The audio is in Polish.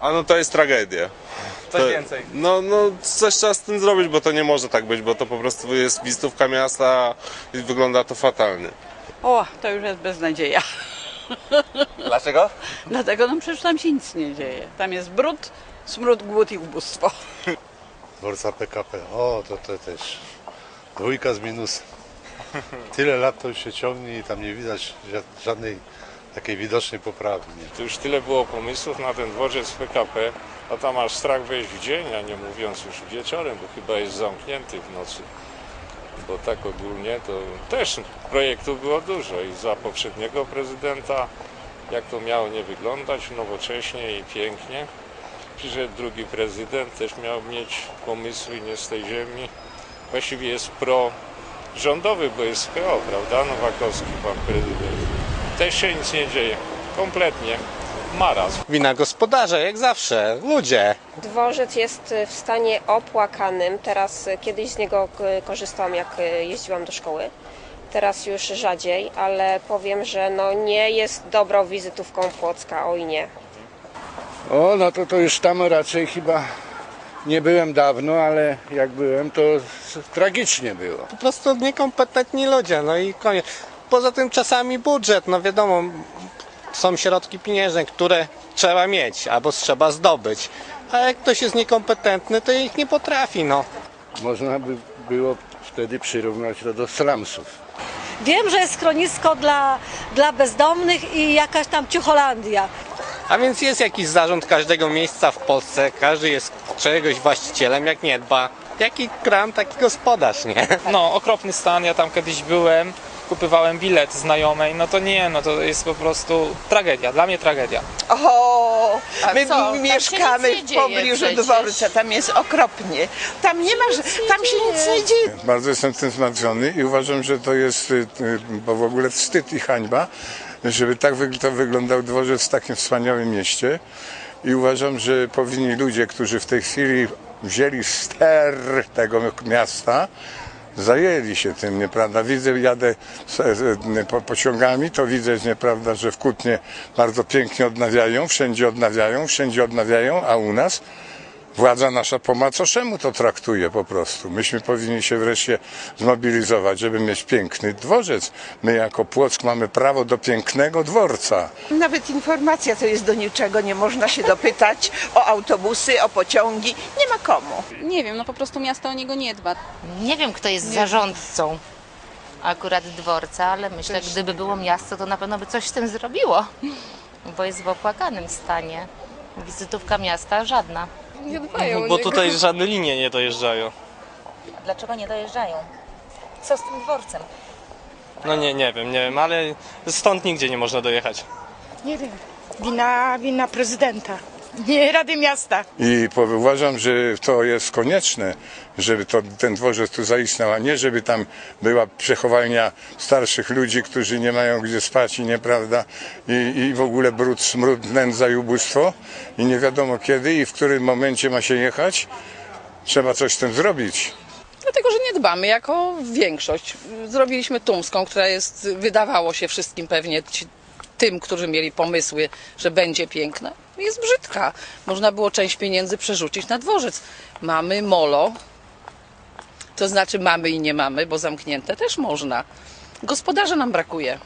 A no to jest tragedia. Coś To- więcej. No, no coś trzeba z tym zrobić, bo to nie może tak być, bo to po prostu jest wizytówka miasta i wygląda to fatalnie. O, to już jest beznadzieja. Dlaczego? Dlatego no przecież tam się nic nie dzieje. Tam jest brud, smród, głód i ubóstwo. Dworca PKP. O, to, to też dwójka z minusem. Tyle lat to już się ciągnie i tam nie widać ża- żadnej takiej widocznej poprawy. Nie? To już tyle było pomysłów na ten dworzec PKP, a tam aż strach wejść w dzień, a nie mówiąc już wieczorem, bo chyba jest zamknięty w nocy. Bo tak ogólnie to też projektów było dużo i za poprzedniego prezydenta, jak to miało nie wyglądać nowocześnie i pięknie. Przyszedł drugi prezydent, też miał mieć pomysły nie z tej ziemi. Właściwie jest pro-rządowy, bo jest PO, prawda? Nowakowski, pan prezydent. Też się nic nie dzieje. Kompletnie. Marazm. Wina gospodarze, jak zawsze. Ludzie. Dworzec jest w stanie opłakanym. Teraz y, kiedyś z niego k- korzystałam, jak y, jeździłam do szkoły. Teraz już rzadziej, ale powiem, że no nie jest dobrą wizytówką Płocka, oj nie. O, no to to już tam raczej chyba nie byłem dawno, ale jak byłem, to tragicznie było. Po prostu niekompetentni ludzie, no i koniec. Poza tym czasami budżet, no wiadomo, są środki pieniężne, które trzeba mieć albo trzeba zdobyć. A jak ktoś jest niekompetentny, to ich nie potrafi, no. Można by było wtedy przyrównać to do slumsów. Wiem, że jest schronisko dla, dla bezdomnych i jakaś tam ciucholandia. A więc jest jakiś zarząd każdego miejsca w Polsce, każdy jest czegoś właścicielem, jak nie dba. Jaki kram, taki gospodarz, nie? No, okropny stan, ja tam kiedyś byłem, kupywałem bilet znajomej, no to nie, no to jest po prostu tragedia, dla mnie tragedia. O, my co? Tam się mieszkamy nic nie w dzieje pobliżu przecież. dworca, tam jest okropnie. Tam nie ma, tam się nic nie dzieje. Bardzo jestem tym zmartwiony i uważam, że to jest y, y, bo w ogóle wstyd i hańba, żeby tak wyg- to wyglądał dworzec w takim wspaniałym mieście. I uważam, że powinni ludzie, którzy w tej chwili wzięli ster tego miasta, zajęli się tym, nieprawda? Widzę, jadę pociągami, to widzę, nieprawda, że w Kutnie bardzo pięknie odnawiają, wszędzie odnawiają, wszędzie odnawiają, a u nas władza nasza po macoszemu to traktuje po prostu. Myśmy powinni się wreszcie zmobilizować, żeby mieć piękny dworzec. My jako Płock mamy prawo do pięknego dworca. Nawet informacja to jest do niczego, nie można się dopytać o autobusy, o pociągi, nie ma komu. Nie wiem, no po prostu miasto o niego nie dba. Nie wiem, kto jest zarządcą akurat dworca, ale myślę, gdyby było miasto, to na pewno by coś z tym zrobiło, bo jest w opłakanym stanie. Wizytówka miasta żadna. Nie dbają Bo tutaj żadne linie nie dojeżdżają. Dlaczego nie dojeżdżają? Co z tym dworcem? No nie, nie wiem, nie wiem, ale stąd nigdzie nie można dojechać. Nie wiem, wina, wina prezydenta, nie Rady Miasta. I po- uważam, że to jest konieczne, żeby to, ten dworzec tu zaistniał, a nie żeby tam była przechowalnia starszych ludzi, którzy nie mają gdzie spać i nieprawda, i, i w ogóle brud, smród, nędza i ubóstwo i nie wiadomo kiedy i w którym momencie ma się jechać. Trzeba coś z tym zrobić. Dlatego, że nie dbamy jako większość. Zrobiliśmy Tumską, która jest, wydawało się wszystkim pewnie ci, tym, którzy mieli pomysły, że będzie piękna. Jest brzydka. Można było część pieniędzy przerzucić na dworzec. Mamy molo, to znaczy mamy i nie mamy, bo zamknięte też można. Gospodarza nam brakuje.